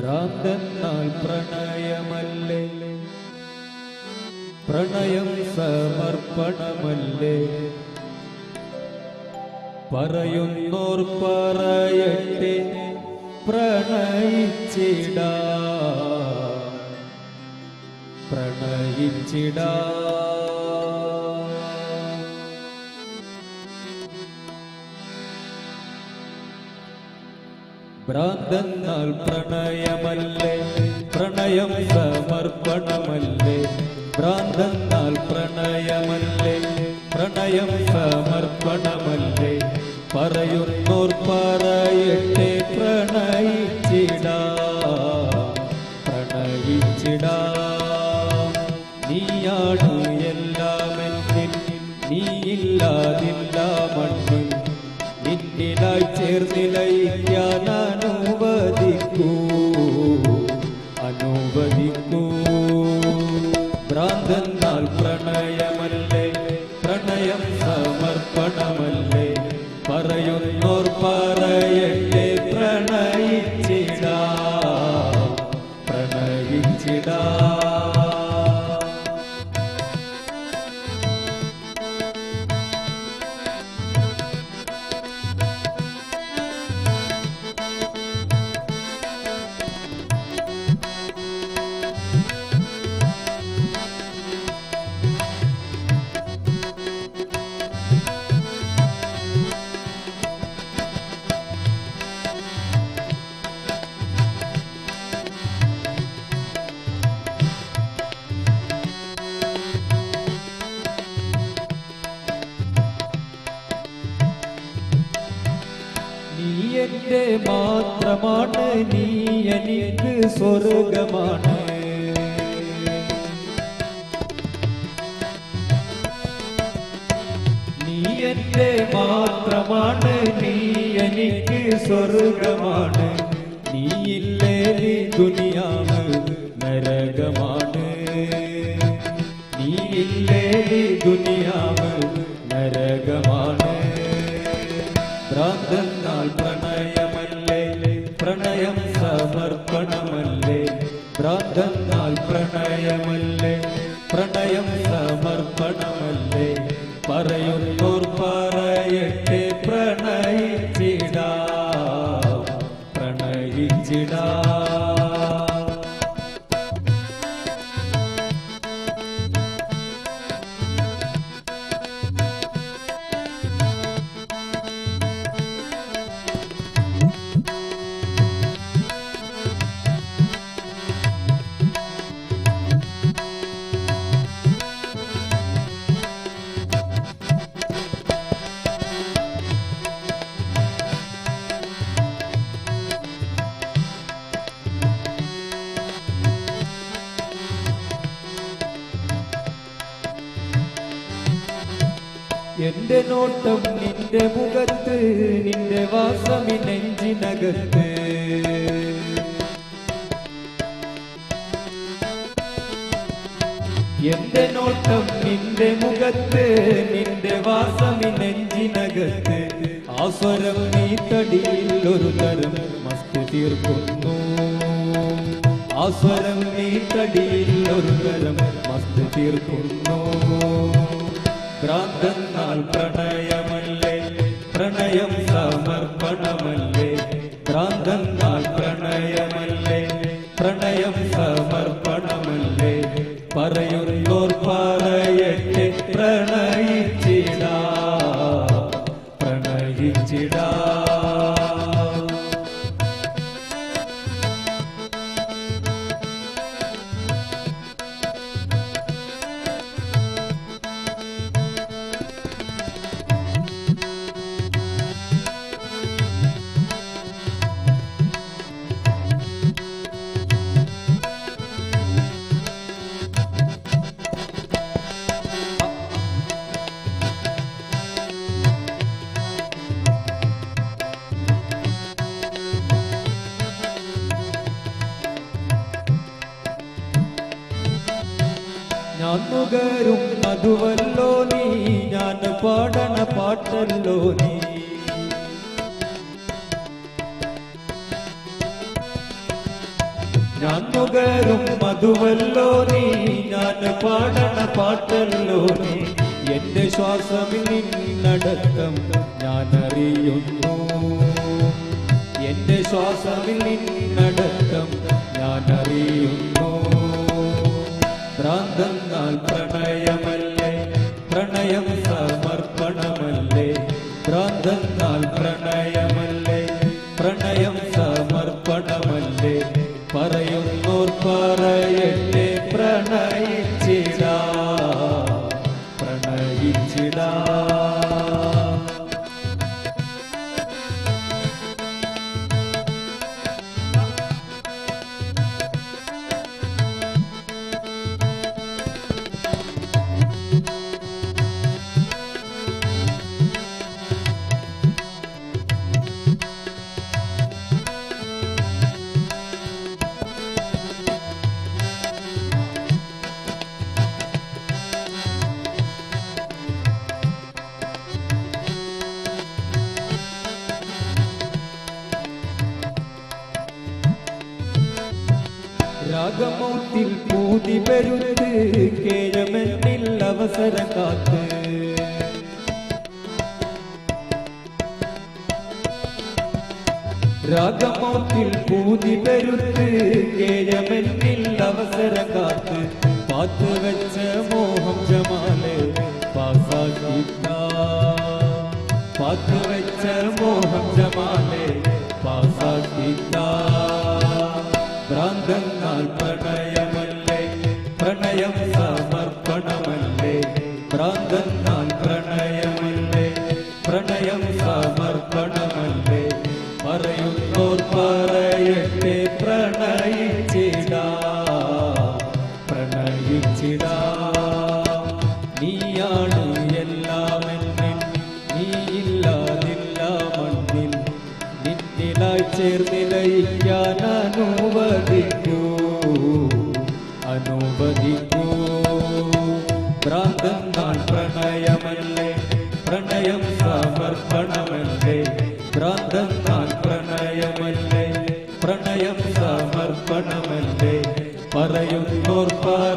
ഭ്രാന്തെന്നാൽ പ്രണയമല്ലേ? പ്രണയം സമർപ്പണമല്ലേ? പറയുന്നോർ പറയട്ടെ പ്രണയിച്ചിടാ. പ്രണയിച്ചിടാ. ഭ്രാന്തെന്നാൽ പ്രണയമല്ലേ? പ്രണയം സമർപ്പണമല്ലേ? ഭ്രാന്തന്നാൽ പ്രണയമല്ലേ? പ്രണയം സമർപ്പണമല്ലേ? പറയുന്നോർ പറയട്ടെ പ്രണയിച്ചിടാ. പ്രണയിച്ചിടാ. നീയാണ് എല്ലാമെന്നിൽ നീയില്ലാതില്ല മണ്ണിൽ. നിന്നിലായി ചേർന്നിലയിക്കാൻ അനുവദിക്കൂ. അനുവദിക്കൂ ഭ്രാന്തന്നാൽ പ്രണയം എന്റെ മാത്രമാണ് നീ എനിക്ക് സ്വർഗമാണ് നീ എന്റെ മാത്രമാണ് നീ എനിക്ക് സ്വർഗമാണ് നീ ഇല്ലേ നീ ദുനിയാവ് നരകമാണ് നീ ഇല്ലേ നീ ദുനിയാവ് നരകമാണ് പ്രണയമല്ലേ? പ്രണയം സമർപ്പണമല്ലേ? പറയുന്നോർ പറയട്ടെ. എന്റെ നോട്ടം നിന്റെ മുഖത്ത് നിന്റെ വാസമി നെഞ്ചിനകത്ത് എന്റെ നോട്ടം നിന്റെ മുഖത്ത് നിന്റെ വാസമി നെഞ്ചിനകത്ത് ആസ്വരം നീ തടിയിൽ ഒരു തരം മസ്തു തീർക്കുന്നു. ആസ്വരം നീ തടിയിൽ ഒരു തരം മസ്തു തീർക്കുന്നു. ഭ്രാന്തെന്നാൽ പ്രണയമല്ലേ ഞാൻ അതുവല്ലോ നീ. ഞാൻ പാടണ പാട്ടല്ലോ നീ. ഞാൻ നുകരും മധുവല്ലോ നീ. ഞാൻ പാടണ പാട്ടല്ലോ നീ. എന്റെ ശ്വാസമിൽ നിന്നടക്കം ഞാൻ അറിയുന്നു എന്റെ ശ്വാസമിൽ നിന്നടക്കം ഞാൻ അറിയുന്നു ഭ്രാന്തന്നാൽ പ്രണയമല്ലേ? പ്രണയം സമർപ്പണമല്ലേ? ഭ്രാന്തന്നാൽ രാഗമൗത്തിൽ പൂതി വരുന്നത് കേഴമെന്നിൽ അവസരം കാത്ത്. രാഗമൗത്തിൽ പൂതി പെരുത്ത് കേഴമെന്നിൽ അവസരം കാത്ത്. പാത്ത് വെച്ച മോഹം ഭ്രാന്തന്നാൽ പ്രണയമല്ലേ പ്രണയം സമർപ്പണമല്ലേ ഭ്രാന്തന്നാൽ അനുഭവിക്കൂ അനുഭവിക്കൂ പ്രാന്തന്നാൽ പ്രണയം സമർപ്പണമല്ലേ? പ്രാന്തന്നാൽ പ്രണയമല്ലേ? പ്രണയം സമർപ്പണമല്ലേ? പറയുന്നോർപ്പാ